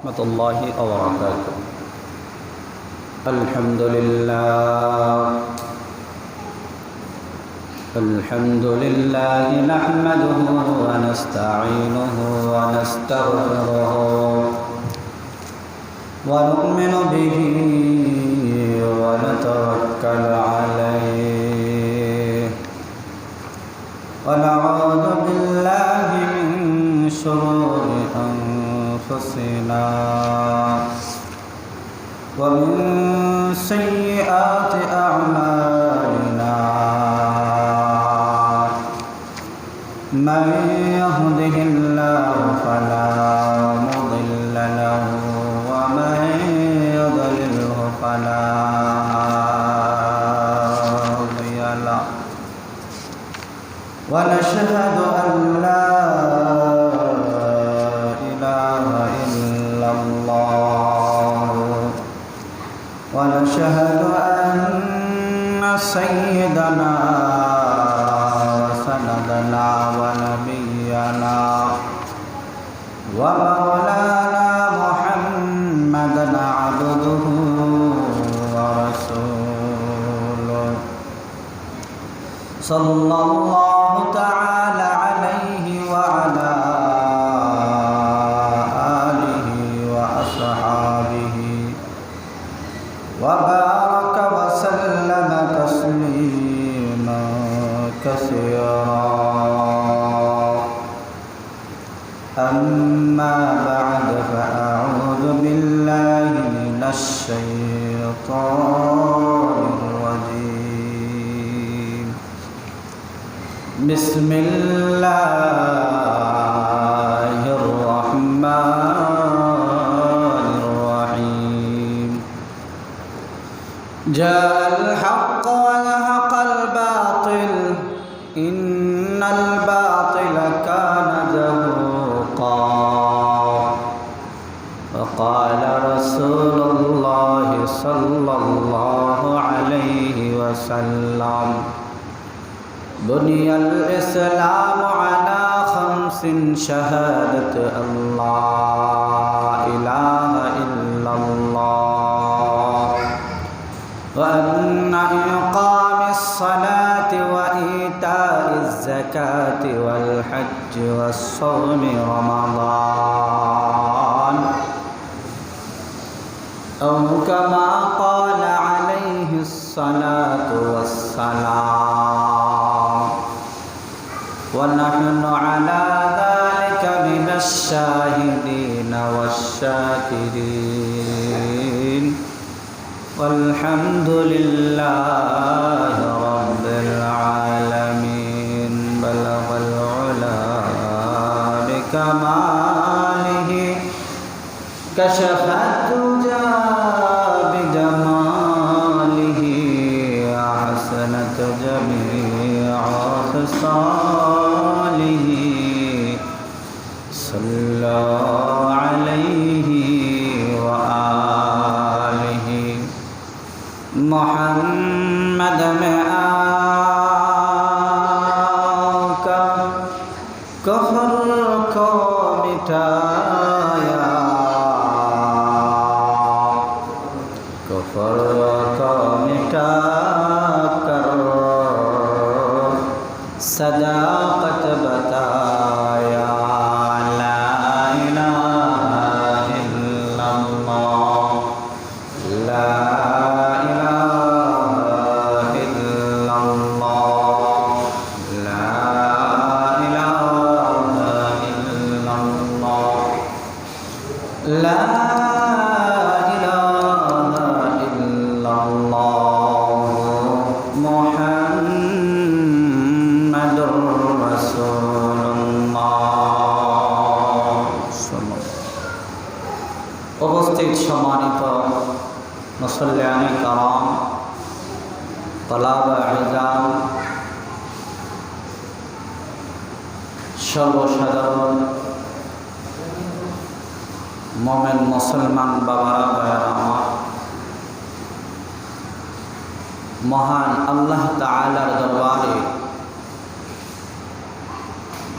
ورحمة الله وبركاته. الحمد لله. الحمد لله نحمده ونستعينه ونستغفره ونؤمن به ونتوكل عليه. ونعوذ بالله من شرور أنفسنا ومن بسم الله الرحمن الرحيم. جاء الحق وزهق الباطل. إن الباطل كان زهوقا. وقال رسول الله صلى الله عليه وسلم بني الإسلام على خمس شهادة أن لا إله إلا الله وأن إقام الصلاة وإيتاء الزكاة والحج والصوم رمضان أو كما قال عليه الصلاة والسلام الشاهدين والشاكرين والحمد لله رب العالمين بلغ العلا بكماله كشف 아. সর্বসাধারণ মোমেন মুসলমান বাবারা আমার। মহান আল্লাহ তালার দরবারে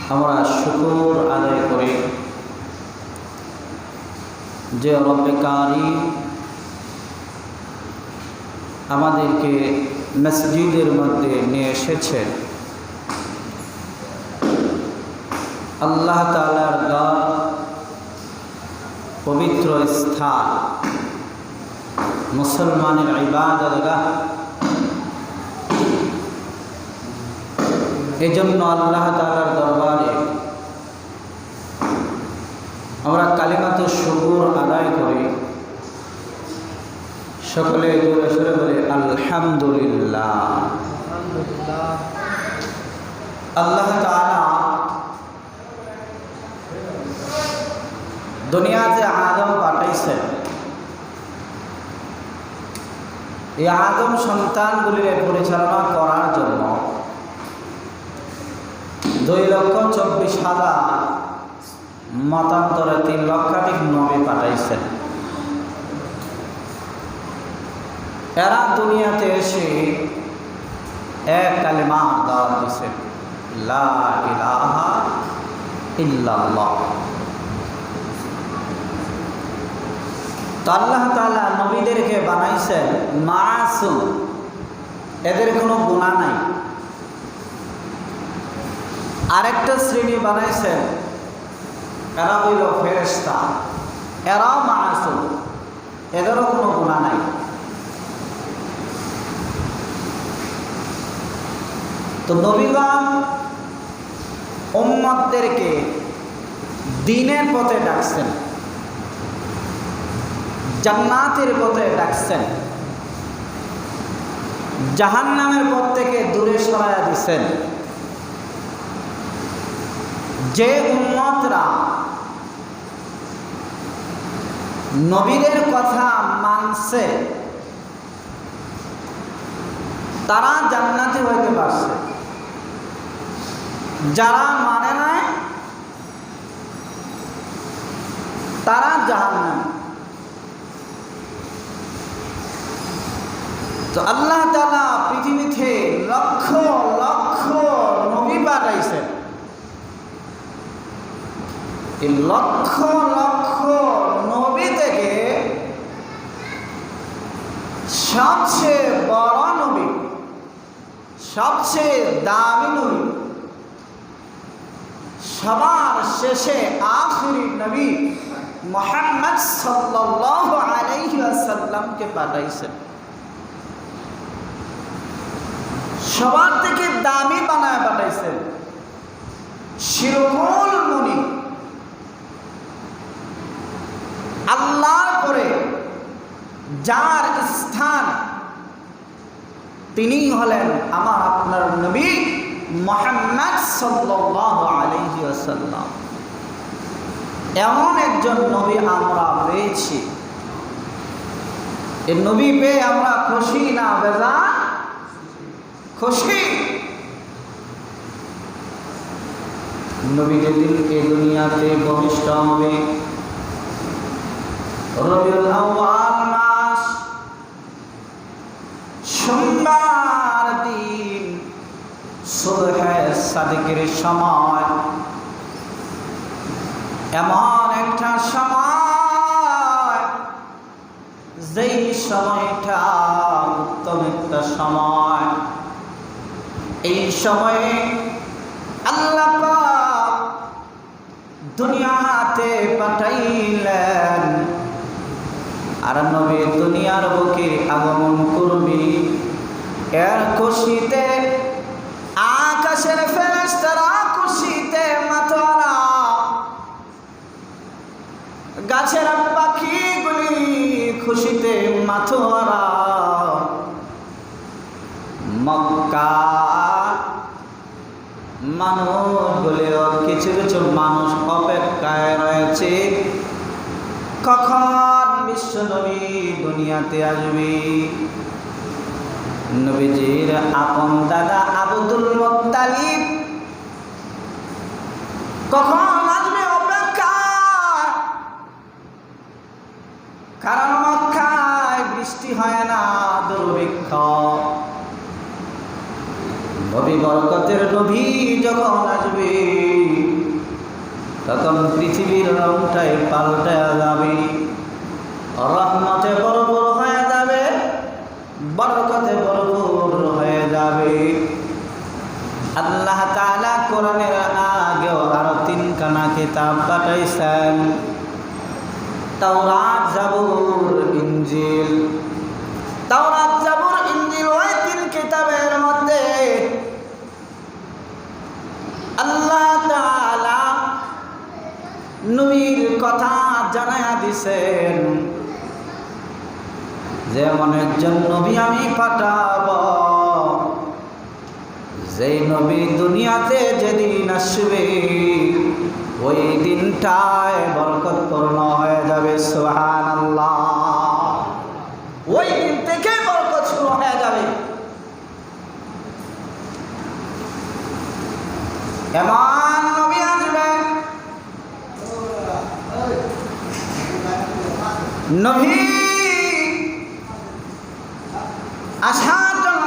আমরা শুকুর আদায় করি যে রব্বেকারী আমাদেরকে মসজিদের মধ্যে নিয়ে এসেছেন আল্লাহ তালার গড় পবিত্র স্থান। মুসলমানের ইবাদতগাহ এজন্য আল্লাহ তালার দরবারে আমরা কালিমাত শুকুর আদায় করি। সকলে জোরে সরে বলে আলহামদুলিল্লাহ। আল্লাহ তাআলা দুনিয়াতে আদম পাঠাইছেন এই আদম সন্তানগুলির পরিচালনা করার জন্য দুই লক্ষ চব্বিশ হাজার মতান্তরে তিন লক্ষাধিক নবী পাঠাইছেন এরা দুনিয়াতে এসে এক কালিমার দাওয়াত দিছেন লা ইলাহা ইল্লাল্লাহ। তো আল্লাহ তাআলা নবীদেরকে বানাইছেন মাসুম এদের কোনো গুণা নাই। আরেকটা শ্রেণি বানাইছেন, এরা হইল ফেরেস্তা এরাও মাসুম এদেরও কোনো গুণা নাই। তো নবীগণ উম্মতদেরকে দিনের পথে ডাকছেন। জান্নাতের পথে ডাকছেন। জাহান্নামের পথ থেকে দূরে সরাইয়া দিছেন। যে উম্মতরা নবীদের কথা মানছে, তারা জান্নাতি হইতে পারছে। যারা মানে নাই, তারা জাহান্নাম। তো আল্লাহ তালা পৃথিবীতে লক্ষ লক্ষ নবী পাঠাইছেন এই লক্ষ লক্ষ নবী থেকে সবচেয়ে বড় নবী, সবচেয়ে দামি নবী, সবার শেষে আখরি নবী মোহাম্মদ সাল্লাল্লাহু আলাইহি ওয়াসাল্লামকে পাঠাইছেন। সবার থেকে দামি বানায় পাঠাইছেন। শিরকুল মুনি। আল্লাহর পরে যার স্থান তিনি হলেন আমার আপনার নবী মোহাম্মদ ওয়াসাল্লাম। এমন একজন নবী আমরা পেয়েছি। এই নবী পেয়ে আমরা খুশি না বেজা খুশি? নবী যেদিন এই দুনিয়াতে ভবিষ্ঠ হবে। সময়। এমন একটা সময়, যেই সময়টা উত্তম একটা সময়। এই সময়ে আল্লাহ দুনিয়াতে পাঠাইলেন। আর নবী দুনিয়ার বুকে আগমন করবি। এর খুশিতে আকাশের ফেরেশতারা খুশিতে মাতোয়ারা। গাছের পাখিগুলি খুশিতে মাথোয়ারা মক্কা মানুষগুলিও কিছু কিছু মানুষ অপেক্ষায় রয়েছে। কখন বিশ্ব বিশ্বনবী দুনিয়াতে আসবে? নবীজির আপন দাদা আব্দুল মুত্তালিব কখন আসবে অপেক্ষা কারণ মক্কায় বৃষ্টি হয় না দুর্ভিক্ষ। নবী বরকতের নবী যখন আসবে, তখন পৃথিবীর রংটাই পাল্টে যাবে, রহমতে বরপুর হয়ে যাবে, বরকতে বরপুর হয়ে যাবে। আল্লাহ তাআলা কোরআনের আগেও আরও তিনখানা কিতাব পাঠাইছেন। তাওরাত, জাবুর, ইনজিল। তাওরাত, জাবুর আল্লাহ তাআলা নবীর কথা জানায়া দিছেন যেমন একজন নবী আমি পাঠাব। যেই নবী দুনিয়াতে যেদিন আসবে, ওই দিনটায় বরকতপূর্ণ হয়ে যাবে সোহান ওই দিন থেকে বরকত শুরু হয়ে যাবে এমন নবী আসবে। নবী আসার জন্য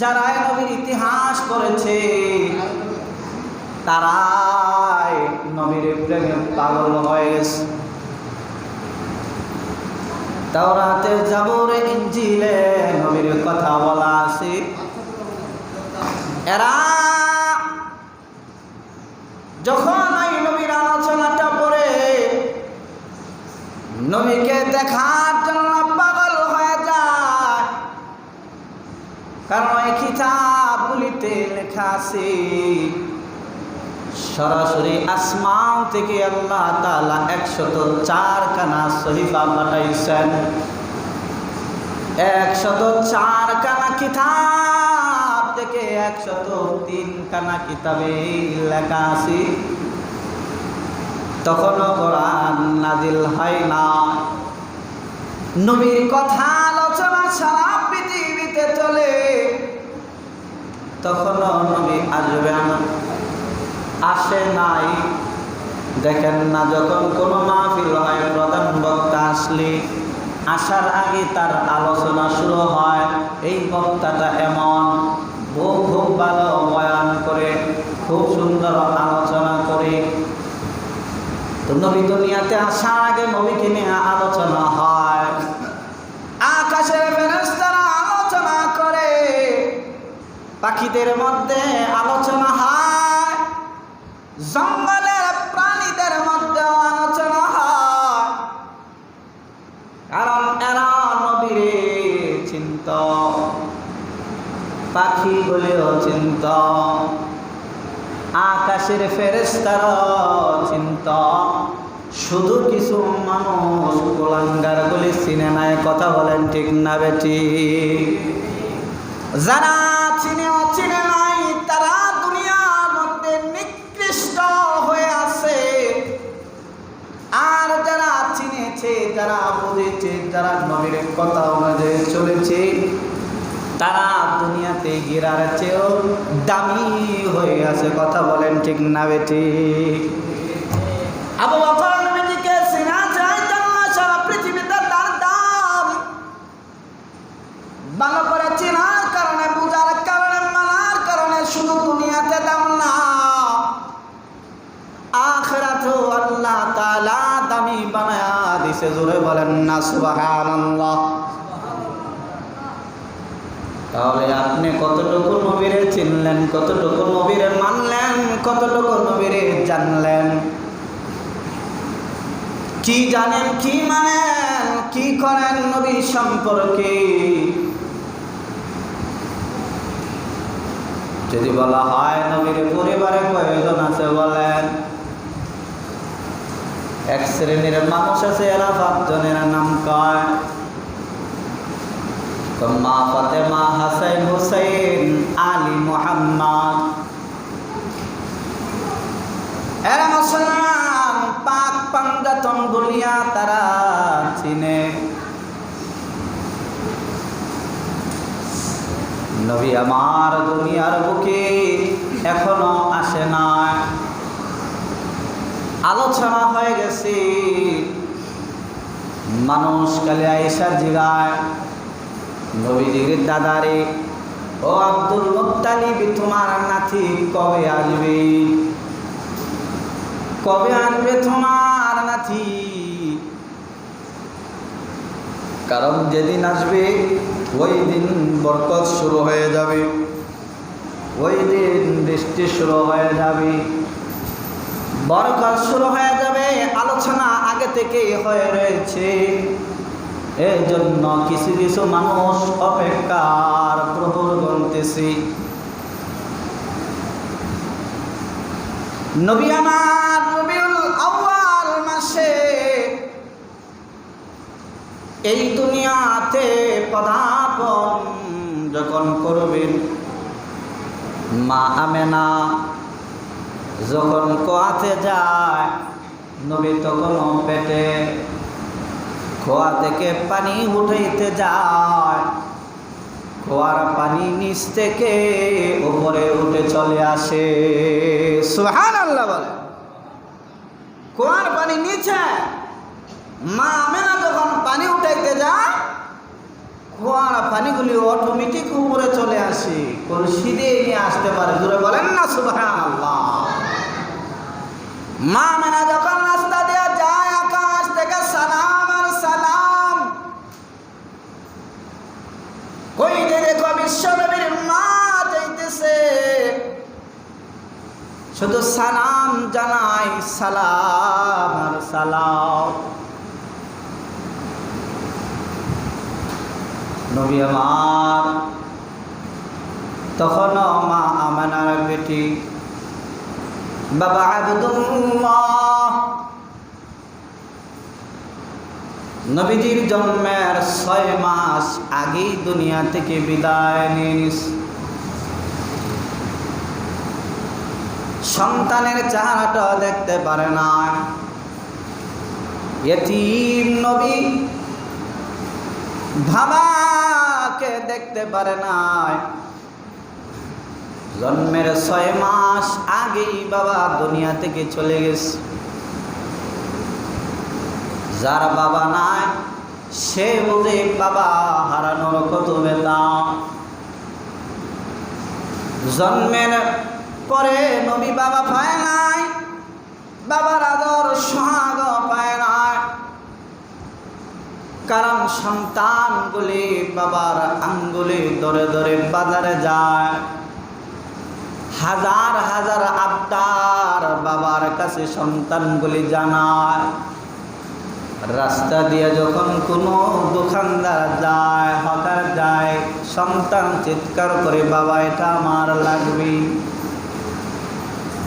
যারা নবীর ইতিহাস করেছে, তারাই নবীর প্রেমে পাগল হয়ে গেছে। তাওরাতে জাবরে ইঞ্জিলে নবীর কথা বলা আছে। এরা যখন এই নবীর আলোচনাটা পড়ে, নবীকে দেখার জন্য পাগল হয়ে যায়। কারণ এই কিতাবগুলিতে লেখা আছে, সরাসরি আসমান থেকে আল্লাহ তাআলা একশত চার কানা সহিফা পাঠাইছেন। একশত চার কানা কিতাব থেকে একশত তিন কানা কিতাবে লেখা আছে। তখনও কোরআন নাজিল হয় না। নবীর কথা আলোচনা সারা পৃথিবীতে চলে। তখনও নবী আসবেন আসে নাই। দেখেন না, যখন কোনো মাহফিল হয়, প্রধান বক্তা আসলে আসার আগে তার আলোচনা শুরু হয়, এই বক্তাটা এমন খুব খুব ভালো বয়ান করে, খুব সুন্দর আলোচনা করে। তো নবী দুনিয়াতে আসার আগে নবীকে নিয়ে আলোচনা হয়। আকাশের ফেরেশতারা আলোচনা করে। পাখিদের মধ্যে আলোচনা হয়। জঙ্গলের পাখি বলেও চিন্ত আকাশের ফেরেস্তার চিন্ত শুধু কিছু মানুষ গোলাঙ্গার বলে সিনেমায় কথা বলেন, ঠিক না বেটি? যারা চিনে নাই, তারা দুনিয়ার মধ্যে নিকৃষ্ট হয়ে আছে। আর যারা চিনেছে, যারা বুঝেছে যারা নবীর কথা অনুযায়ী চলেছে। তারা দুনিয়াতে গিরার চেয়েও দামি হয়ে আছে, কথা বলেন ঠিক না বেটি? পৃথিবীতে করে চেনার কারণে কারণে কারণে না আল্লাহ দামি বানায়া দিছে, জোরে বলেন না, সুবহানাল্লাহ। তাহলে আপনি কতটুকু নবীরে চিনলেন, কতটুকু নবীরে মানলেন, কতটুকু নবীরে জানলেন? কি জানেন, কি মানেন, কি করেন নবী সম্পর্কে? যদি বলা হয় নবীর পরিবারে প্রয়োজন আছে বলেন? এক শ্রেণির মানুষ আছে, এরা পাঁচজনের নাম কয়? তো মা ফাতেমা হাসাইন হুসাইন আলী মোহাম্মদ এরা মুসলমান, পাক পাঞ্জাতন বলিয়া তারা চিনে। নবী আমার দুনিয়ার বুকে এখনও আসে না আলোচনা হয়ে গেছে। মানুষ কালে আয়েশার জিগায়। নবীজির দাদারে, ও আব্দুল মুত্তালিব, তোমার নাতি কবে আসবে? কবে আসবে তোমার নাতি? কারণ যেদিন আসবে, ওই দিন বরকত শুরু হয়ে যাবে। ওই দিন বৃষ্টি শুরু হয়ে যাবে। বরকত শুরু হয়ে যাবে, আলোচনা আগে থেকে হয়ে রয়েছে। এই জন্য কিছু কিছু মানুষ অপেক্ষার প্রহর গুনতেছি নবী আমার মাসে এই দুনিয়াতে পদার্পণ যখন করবেন, মা আমেনা যখন কোয়াতে যায়, নবী তখন পেটে খোয়া থেকে পানি উঠাইতে যায়। খোয়ার পানি নিচ থেকে উপরে উঠে চলে আসে। সুহান আল্লাহ বলে। খোয়ার পানি নিচে। মা আমেনা যখন পানি উঠাইতে যায়, খোয়ার পানিগুলি অটোমেটিক উপরে চলে আসে। কলসি দিয়ে নিয়ে আসতে পারে। দূরে বলেন না সুবহান আল্লাহ মা আমেনা যখন শুধু সালাম জানাই, সালাম আর সালাম। নবী আমার, তখনও মা আমানার বেটি। বাবা নবীজির জন্মের ছয় মাস আগেই দুনিয়া থেকে বিদায় নিয়ে নিস। সন্তানের চেহারাটা দেখতে পারে না। এতিম নবী বাবাকে দেখতে পারে নাই জন্মের ছয় মাস আগেই বাবা দুনিয়া থেকে চলে গেছে। যার বাবা নাই, সে বুঝে বাবা হারানোর কত বেলা জন্মের পরে নবী বাবা পায় নাই, বাবার আদর সোহাগ পায় নাই। কারণ সন্তানগুলি বাবার আঙ্গুলি ধরে ধরে বাজারে যায়। হাজার হাজার আবদার বাবার কাছে সন্তানগুলি জানায়। রাস্তা দিয়ে যখন কোনো দোকানদার যায়, হকার যায়, সন্তান চিৎকার করে, বাবা, এটা আমার লাগবে।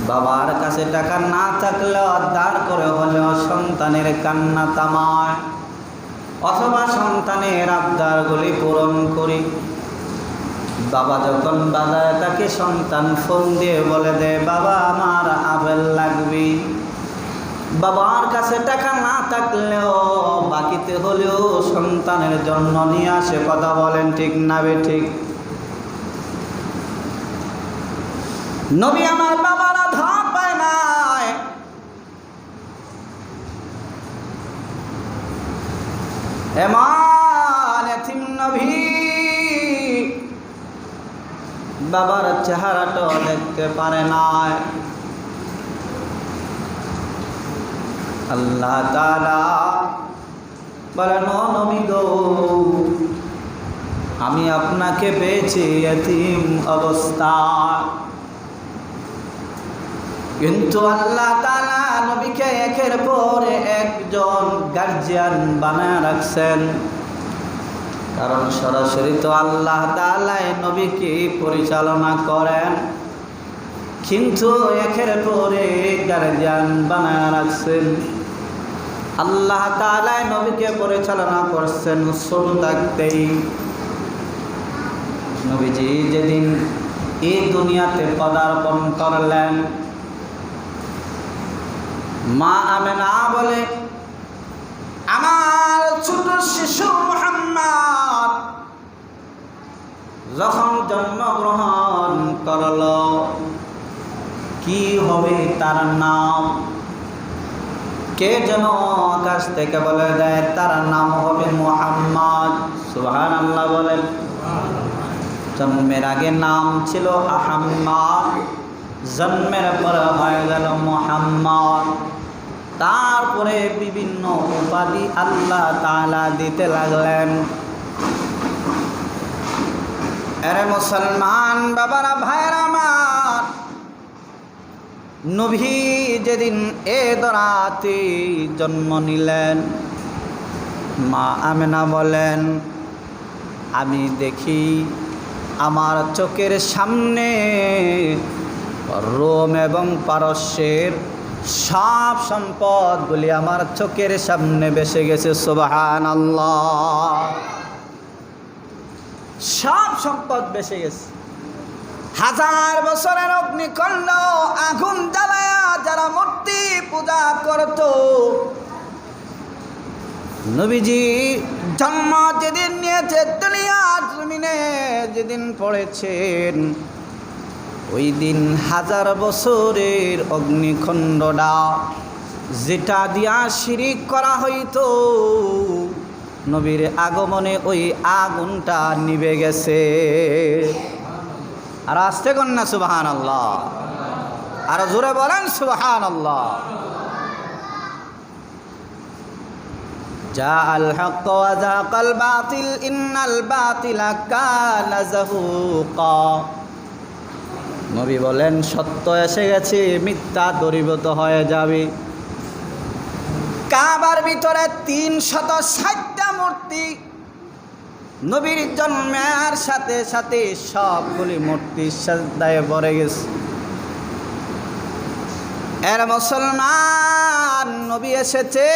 বাবার কাছে টাকা না থাকলেও দাঁড় করে হলেও সন্তানের কান্না তামায় অথবা সন্তানের আবদারগুলি পূরণ করি। বাবা যখন বাজারে তাকে সন্তান ফোন দিয়ে বলে দেয় বাবা, আমার আপেল লাগবে। বাবার কাছে টাকা না থাকলেও বাকিতে হলেও সন্তানের জন্য নিয়ে আসে কথা বলেন, ঠিক না বে, ঠিক। নবী আমার বাবারা ধাপ পায় নাই বাবার চেহারাটা দেখতে পারে না আল্লাহ তালা বলেন, "ও নবী গো, আমি আপনাকে পেয়েছি এতিম অবস্থা কিন্তু আল্লাহ তালা নবীকে একের পর একজন গার্জিয়ান বানায় রাখছেন। কারণ সরাসরি তো আল্লাহ তালাই নবীকে পরিচালনা করেন। কিন্তু একের পরে গার্জিয়ান বানায় রাখছেন। আল্লাহ তালাই নবীকে পরিচালনা করছেন ছোট থাকতেই। নবীজি যেদিন এই দুনিয়াতে পদার্পণ করলেন মা আমেনা বলে, আমার ছোট শিশু মোহাম্মদ যখন জন্মগ্রহণ করল, কি হবে তার নাম? কে যেন আকাশ থেকে বলে দেয়, তার নাম হবে মোহাম্মদ। সুহান আল্লাহ বলেন জন্মের আগে নাম ছিল আহাম্মদ, জন্মের পর হয়ে গেল মোহাম্মদ। তারপরে বিভিন্ন উপাধি আল্লাহ তালা দিতে লাগলেন। আরে মুসলমান বাবারা ভাইরা আমার, নবী যেদিন এ দরাতে জন্ম নিলেন, মা আমেনা বলেন, আমি দেখি আমার চোখের সামনে রোম এবং পারস্যের সব সম্পদ সম্পদগুলি আমার চোখের সামনে বেসে গেছে সুবাহান আল্লাহ সব সম্পদ বেসে গেছে। হাজার বছরের অগ্নিকণ্ড, আগুন জ্বালায়া যারা মূর্তি পূজা করত, নবীজি জন্ম যেদিন নিয়েছে দুনিয়ার জমিনে যেদিন পড়েছেন ওই দিন হাজার বছরের অগ্নিখণ্ডটা যেটা দিয়া শিরিক করা হইতো, নবীর আগমনে ওই আগুনটা নিবে গেছে। আর আসতে কন্যা সুবাহান আল্লাহ আর জোরে বলেন সুবাহান আল্লাহ যা আল হক বাতিল ইন্নাল বাতিলা কানা যাহুকা। নবী বলেন, সত্য এসে গেছে, মিথ্যা দরিবত হয়ে যাবে। কাবার ভিতরে তিন শত ষাটটা মূর্তি। নবীর জন্মের সাথে সাথে সবগুলি মূর্তি সাজদায় পড়ে গেছে। এর মুসলমান নবী এসেছে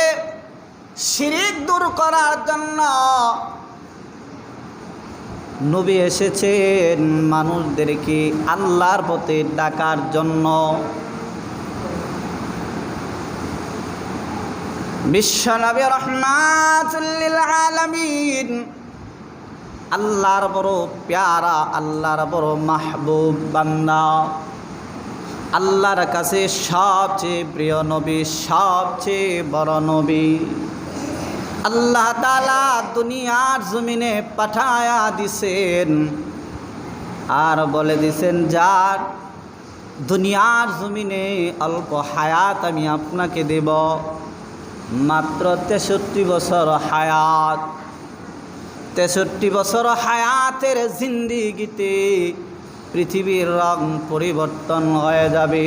শিরিক দূর করার জন্য। নবী এসেছেন মানুষদেরকে আল্লাহর পথে ডাকার জন্য। বিশ্বনবী আল্লাহর বড় প্যারা, আল্লাহর বড় মাহবুব বান্দা। আল্লাহর কাছে সবচেয়ে প্রিয় নবী, সবচেয়ে বড় নবী। আল্লাহ তালা দুনিয়ার জমিনে পাঠায়া দিছেন। আর বলে দিছেন, যার দুনিয়ার জমিনে অল্প হায়াত আমি আপনাকে দেব, মাত্র তেষট্টি বছর হায়াত। তেষট্টি বছর হায়াতের জিন্দিগিতে পৃথিবীর রং পরিবর্তন হয়ে যাবে।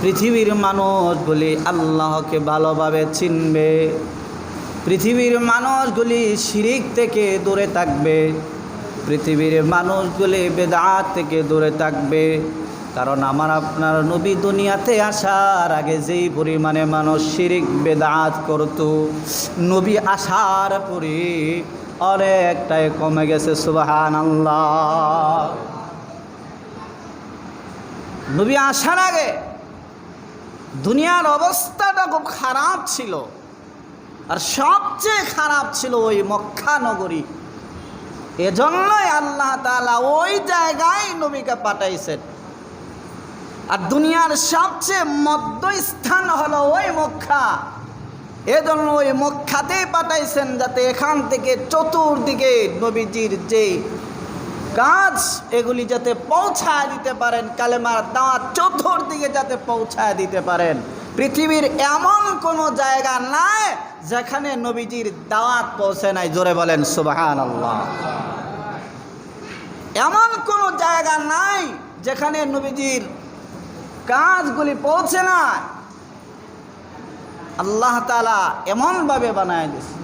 পৃথিবীর মানুষগুলি আল্লাহকে ভালোভাবে চিনবে। পৃথিবীর মানুষগুলি শিরিক থেকে দূরে থাকবে। পৃথিবীর মানুষগুলি বেদাত থেকে দূরে থাকবে। কারণ আমার আপনার নবী দুনিয়াতে আসার আগে যেই পরিমাণে মানুষ শিরিক, বেদাত করত, নবী আসার পরে অনেকটাই কমে গেছে সুবাহান আল্লাহ নবী আসার আগে দুনিয়ার অবস্থাটা খুব খারাপ ছিল। আর সবচেয়ে খারাপ ছিল ওই মক্কা নগরী। এজন্যই আল্লাহ তালা ওই জায়গায় নবীকে পাঠাইছেন। আর দুনিয়ার সবচেয়ে মধ্য স্থান হলো ওই মক্কা। এজন্য ওই মক্কাতেই পাঠাইছেন যাতে এখান থেকে চতুর্দিকে নবীজির যে কাজ, এগুলি যাতে পৌঁছায় দিতে পারেন, কালেমার দাওয়াত চতুর্দিকে যাতে পৌঁছায় দিতে পারেন। পৃথিবীর এমন কোনো জায়গা নাই যেখানে নবীজির দাওয়াত পৌঁছে নাই, জোরে বলেন সুবাহান আল্লাহ এমন কোনো জায়গা নাই যেখানে নবীজির কাজগুলি পৌঁছে না আল্লাহ তালা এমনভাবে বানায় দিছে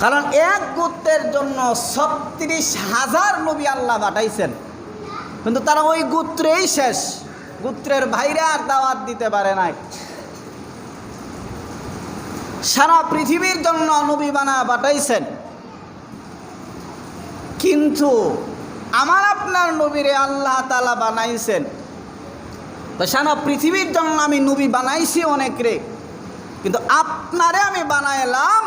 কারণ এক গোত্রের জন্য ছত্রিশ হাজার নবী আল্লাহ পাঠাইছেন। কিন্তু তারা ওই গোত্রেই শেষ। গোত্রের ভাইরা আর দাওয়াত দিতে পারে নাই। সারা পৃথিবীর জন্য নবী বানা পাঠাইছেন। কিন্তু আমার আপনার নবীরে আল্লাহ তালা বানাইছেন। তো সারা পৃথিবীর জন্য আমি নবী বানাইছি অনেক রে কিন্তু আপনারে আমি বানাইলাম,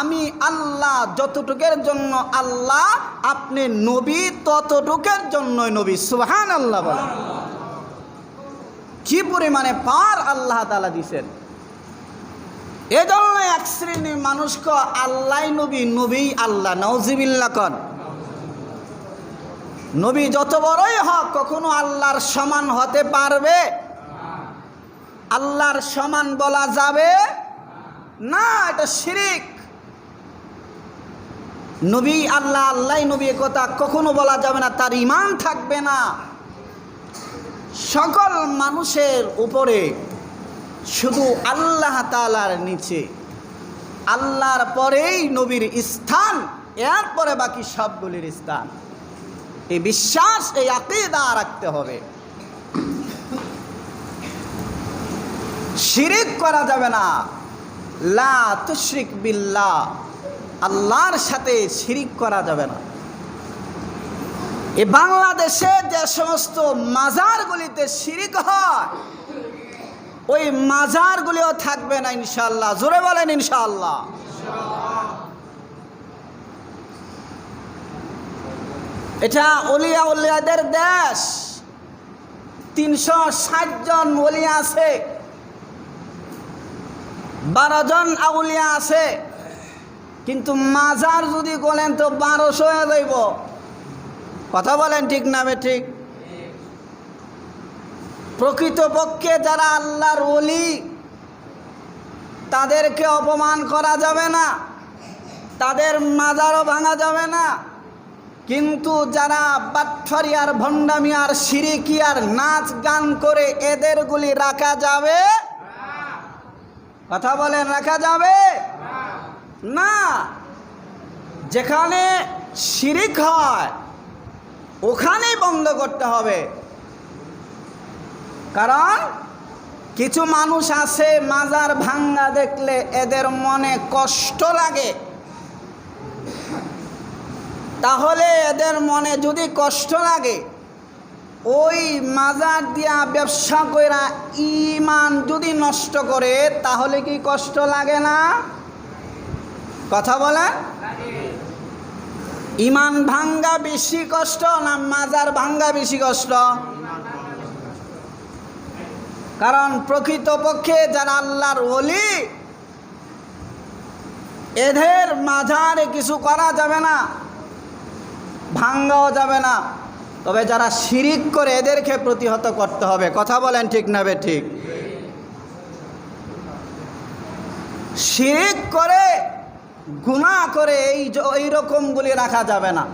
আমি আল্লাহ যতটুকের জন্য আল্লাহ, আপনি নবী ততটুকের জন্যই নবী। সুহান আল্লাহ কি পরিমাণে পার আল্লাহ তালা দিছেন? এজন্য এক শ্রেণির মানুষকে আল্লাহ নবী নবী আল্লাহ নওজিবিল্লা কন। নবী যত বড়ই হোক, কখনো আল্লাহর সমান হতে পারবে? আল্লাহর সমান বলা যাবে? না, এটা শিরিক। নবী আল্লাহ আল্লাহ নবী কথা কখনো বলা যাবে না, তার ইমান থাকবে না। সকল মানুষের উপরে শুধু আল্লাহ তালার নিচে। আল্লাহর পরেই নবীর স্থান, এরপরে বাকি সবগুলির স্থান। এই বিশ্বাস, এই আকিদা রাখতে হবে। শিরিক করা যাবে না। লা তুশরিক বিল্লাহ, আল্লাহর সাথে শিরিক করা যাবে না। এ বাংলাদেশে যে সমস্ত মাজারগুলিতে শিরিক হয় ওই মাজারগুলিও থাকবে না ইনশাল্লাহ জোরে বলেন ইনশাল্লাহ এটা অলিয়া উলিয়াদের দেশ। তিনশো ষাট জন অলিয়া আছে। বারো জন আউলিয়া আছে। কিন্তু মাজার যদি বলেন তো বারোশো যাইব। কথা বলেন ঠিক নামে ঠিক? প্রকৃতপক্ষে যারা আল্লাহর অলি তাদেরকে অপমান করা যাবে না, তাদের মাজারও ভাঙা যাবে না। কিন্তু যারা বাটফারি আর ভণ্ডামি আর সিরিকি আর নাচ গান করে এদেরগুলি রাখা যাবে? কথা বলেন, রাখা যাবে? না। যেখানে শিরিক হয়, ওখানেই বন্ধ করতে হবে। কারণ কিছু মানুষ আছে মাজার ভাঙ্গা দেখলে এদের মনে কষ্ট লাগে। তাহলে এদের মনে যদি কষ্ট লাগে, ওই মাজার দিয়া ব্যবসা কইরা ইমান যদি নষ্ট করে, তাহলে কি কষ্ট লাগে না? কথা বলেন? ইমান ভাঙ্গা বেশি কষ্ট না মাজার ভাঙ্গা বেশি কষ্ট? কারণ প্রকৃতপক্ষে যারা আল্লাহর ওলি, এদের মাঝারে কিছু করা যাবে না, ভাঙ্গাও যাবে না। তবে যারা শিরিক করে এদেরকে প্রতিহত করতে হবে। কথা বলেন ঠিক না বে ঠিক? শিরিক করে গুণা করে এই এই রকমগুলি রাখা যাবে না।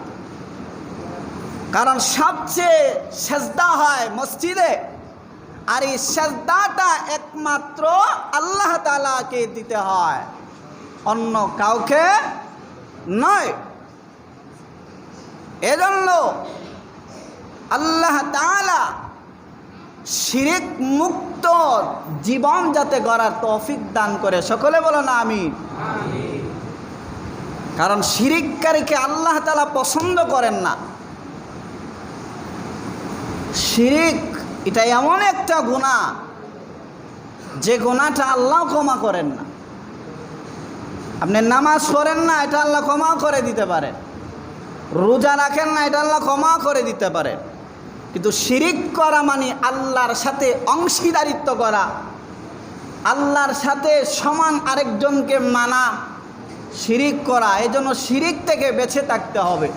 কারণ সবচেয়ে সেজদা হয় মসজিদে। আর এই সেজদাটা একমাত্র আল্লাহ তালাকে দিতে হয়। অন্য কাউকে নয়। এজন্য আল্লাহ তাআলা শিরিক মুক্ত জীবন যাতে গড়ার তৌফিক দান করে। সকলে বলো না আমি কারণ শিরিককারীকে আল্লাহ তালা পছন্দ করেন না। শিরিক এটা এমন একটা গুণা। যে গুণাটা আল্লাহ ক্ষমা করেন না। আপনি নামাজ পড়েন না, এটা আল্লাহ ক্ষমা করে দিতে পারেন রোজা রাখেন না, এটা আল্লাহ ক্ষমা করে দিতে পারেন কিন্তু শিরিক করা মানে আল্লাহর সাথে অংশীদারিত্ব করা। আল্লাহর সাথে সমান আরেকজনকে মানা। শিরিক করা এই জন্য শিরিক থেকে বেঁচে থাকতে হবে।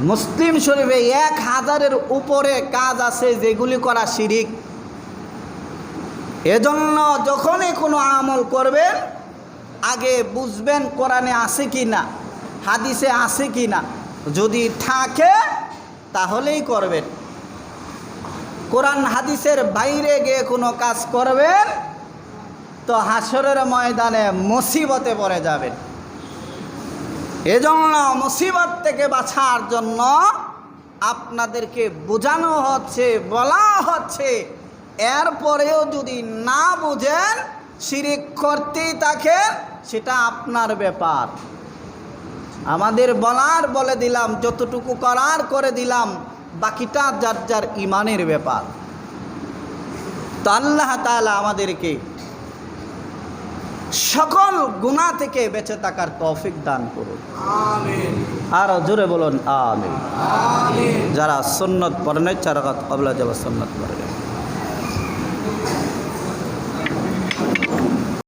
মুসলিম শরীফে এক হাজারের উপরে কাজ আছে যেগুলি করা শিরিক। এজন্য যখনই কোনো আমল করবেন, আগে বুঝবেন কোরআনে আছে কি না হাদিসে আছে কি না যদি থাকে, তাহলেই করবেন। কোরআন হাদিসের বাইরে গিয়ে কোনো কাজ করবেন, তো হাসরের ময়দানে মুসিবতে পড়ে যাবেন। এজন্য মুসিবত থেকে বাঁচার জন্য আপনাদেরকে বোঝানো হচ্ছে, বলা হচ্ছে, এরপরেও যদি না বুঝেন, শিরিক করতেই থাকেন, সেটা আপনার ব্যাপার। আমাদের বলার বলে দিলাম, যতটুকু করার করে দিলাম, বাকিটা যার যার ইমানের ব্যাপার। তো আল্লাহ তাআলা আমাদেরকে সকল গুণা থেকে বেঁচে থাকার তৌফিক দান করুন। আর জোরে বলুন আমিন। যারা সুন্নত পড়েন চারাগত কবলা যাবা সন্ন্যত পড়ে